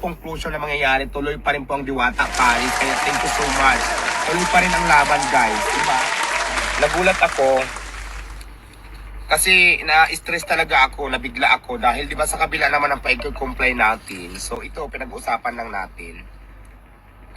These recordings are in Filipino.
closure na mangyayari. Tuloy pa rin po ang Diwata Paris. Kaya thank you so much. Tuloy pa rin ang laban, guys. Diba? Nagulat ako kasi na-stress talaga ako, nabigla ako dahil 'di ba sa kabila naman ng pa-comply natin. So ito pinag-usapan lang natin.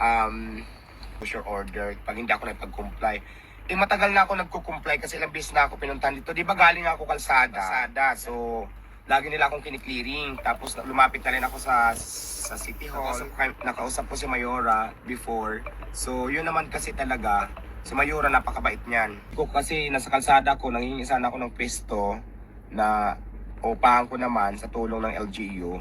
Um closure order pag hindi ako nagpag-comply. Eh matagal na ako nagko-comply kasi ilang beses na ako pinuntahan dito. 'Di ba galing ako kalsada? kalsada. So lagi nila akong kiniklearing. Tapos lumapit na rin ako sa sa City Hall. Nakausap, nakausap ko si Mayora before. So yun naman kasi talaga Si Mayura, napakabait niyan. Ko kasi nasa kalsada ko, nanghihingi sana ako ng pwesto na upahan ko naman sa tulong ng LGU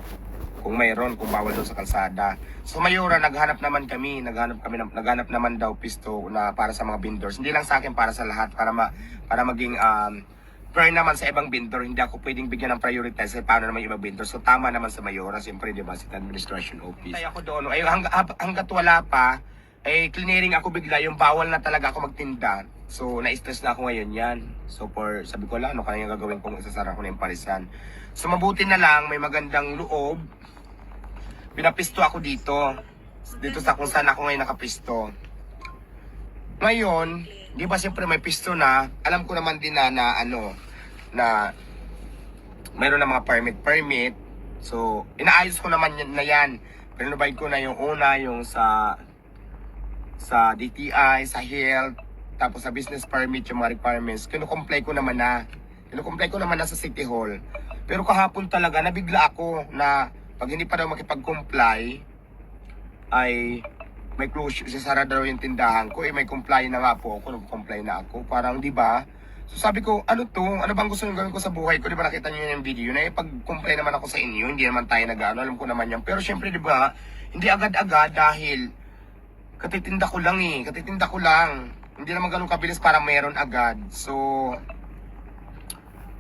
kung mayroon, kung bawal doon sa kalsada. So Mayura, naghanap naman kami, naghanap kami, naghanap naman daw pisto na para sa mga vendors. Hindi lang sa akin, para sa lahat, para ma, para maging um, fair naman sa ibang vendor, hindi ako pwedeng bigyan ng prioritize kasi paano naman yung ibang vendor. So tama naman sa Mayora, siyempre, di ba, sa administration office. Kaya ako doon, ay, hang, hab- hanggat wala pa, eh, clearing ako bigla, yung bawal na talaga ako magtinda. So, na-stress na ako ngayon yan. So, for, sabi ko lang, ano kaya gagawin kung isasara ko na yung parisan. So, mabuti na lang, may magandang loob. Pinapisto ako dito. Dito sa kung saan ako ngayon nakapisto. Ngayon, di ba siyempre may pisto na, alam ko naman din na, na ano, na mayroon na mga permit-permit. So, inaayos ko naman yan, na yan. Pinrovide ko na yung una, yung sa sa DTI, sa health, tapos sa business permit, yung mga requirements. Kinukomply ko naman na. Kinukomply ko naman na sa City Hall. Pero kahapon talaga, nabigla ako na pag hindi pa daw makipag-comply, ay may closure, sasara daw yung tindahan ko. Eh, may comply na nga po ako, nag-comply na ako. Parang, di ba? So sabi ko, ano to? Ano bang gusto nyo gawin ko sa buhay ko? Di ba nakita nyo yung video na eh, pag-comply naman ako sa inyo, hindi naman tayo nag-ano, alam ko naman yan. Pero syempre, di ba, hindi agad-agad dahil katitinda ko lang eh, katitinda ko lang. Hindi naman ganun kabilis para meron agad. So,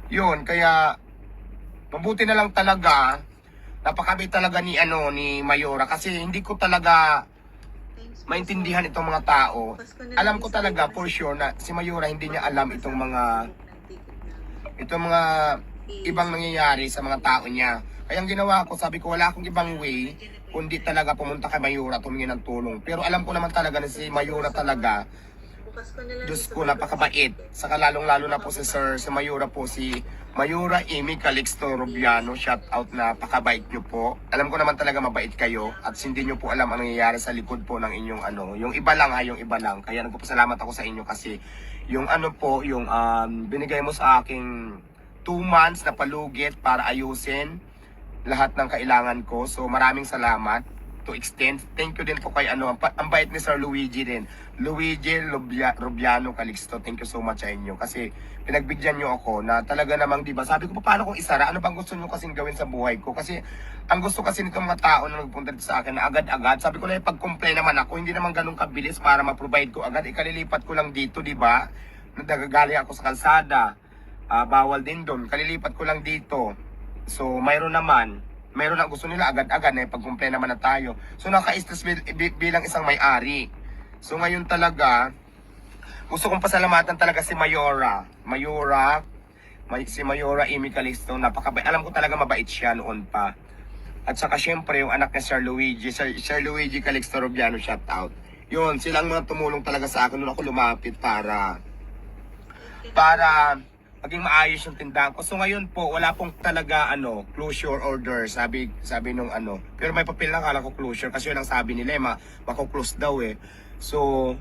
yun, kaya mabuti na lang talaga napakabait talaga ni ano ni Mayora kasi hindi ko talaga maintindihan itong mga tao. Alam ko talaga for sure na si Mayora hindi niya alam itong mga itong mga ibang nangyayari sa mga tao niya. Kaya ang ginawa ko, sabi ko wala akong ibang way kundi talaga pumunta kay Mayura at humingi ng tulong. Pero alam ko naman talaga na si Mayura talaga, Diyos ko, napakabait. Saka lalong-lalo na po si Sir, si Mayura po, si Mayura Amy Calixto Rubiano. Shout out na pakabait nyo po. Alam ko naman talaga mabait kayo at hindi nyo po alam ang nangyayari sa likod po ng inyong ano. Yung iba lang ha, yung iba lang. Kaya nagpapasalamat ako sa inyo kasi yung ano po, yung um, binigay mo sa aking two months na palugit para ayusin lahat ng kailangan ko. So maraming salamat to extend. Thank you din po kay ano, ang, ang bait ni Sir Luigi din. Luigi Lubia, Rubiano Calixto. Thank you so much sa inyo kasi pinagbigyan nyo ako na talaga namang, di ba, sabi ko, paano kung isara? Ano bang gusto nyo kasing gawin sa buhay ko? Kasi ang gusto kasi nitong mga tao na nagpunta dito sa akin na agad-agad, sabi ko na pag-comply naman ako, hindi naman ganun kabilis para ma-provide ko agad. Ikalilipat ko lang dito, di ba? Nagagaling ako sa kalsada. Ah, bawal din doon. Kalilipat ko lang dito. So, mayroon naman, mayroon ang gusto nila agad-agad na pag-comply naman na tayo. So, naka-stress bil- bi- bilang isang may-ari. So, ngayon talaga, gusto kong pasalamatan talaga si Mayora. Mayora, may, si Mayora Amy Calixto, napakabait. Alam ko talaga mabait siya noon pa. At saka syempre, yung anak ni Sir Luigi, Sir, Sir Luigi Calixto Rubiano, shout out. Yun, silang mga tumulong talaga sa akin nung ako lumapit para para maging maayos yung tindahan ko. So ngayon po, wala pong talaga ano, closure order, sabi sabi nung ano. Pero may papel lang kala ko closure kasi yun ang sabi nila, eh, ma mako-close daw eh. So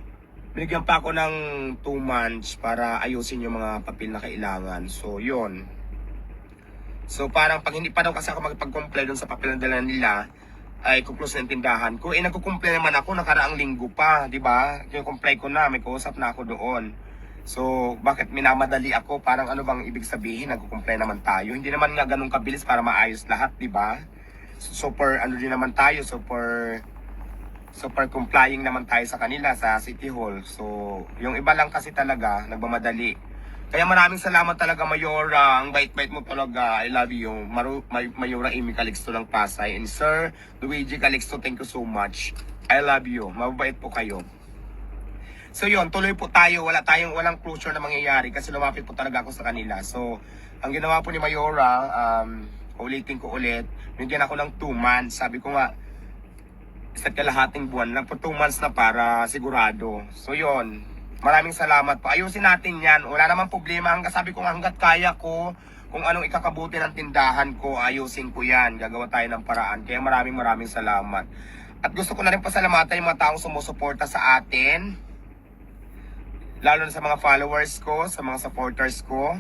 binigyan pa ako ng 2 months para ayusin yung mga papel na kailangan. So yun. So parang pag hindi pa daw kasi ako magpag-comply dun sa papel na dala nila, ay kuklose ng tindahan ko. Eh nagko-comply naman ako nakaraang linggo pa, di ba? Yung comply ko na, may kausap na ako doon. So, bakit minamadali ako? Parang ano bang ibig sabihin? Nagko-comply naman tayo. Hindi naman nga ganun kabilis para maayos lahat, di ba? Super, ano din naman tayo, super, super complying naman tayo sa kanila sa City Hall. So, yung iba lang kasi talaga, nagmamadali. Kaya maraming salamat talaga, Mayora. Ang bait-bait mo talaga. I love you. Maru, May, Mayora Amy Calixto ng Pasay. And Sir Luigi Calixto, thank you so much. I love you. Mababait po kayo. So yun, tuloy po tayo. Wala tayong walang closure na mangyayari kasi lumapit po talaga ako sa kanila. So, ang ginawa po ni Mayora, um, ulitin ko ulit, bigyan ako ng 2 months. Sabi ko nga, Sa kalahating buwan lang. Po 2 months na para sigurado. So yon Maraming salamat po. Ayusin natin yan. Wala namang problema. Hanggang sabi ko hanggat kaya ko, kung anong ikakabuti ng tindahan ko, ayusin ko yan. Gagawa tayo ng paraan. Kaya maraming maraming salamat. At gusto ko na rin pasalamatan yung mga taong sumusuporta sa atin. Lalo na sa mga followers ko, sa mga supporters ko.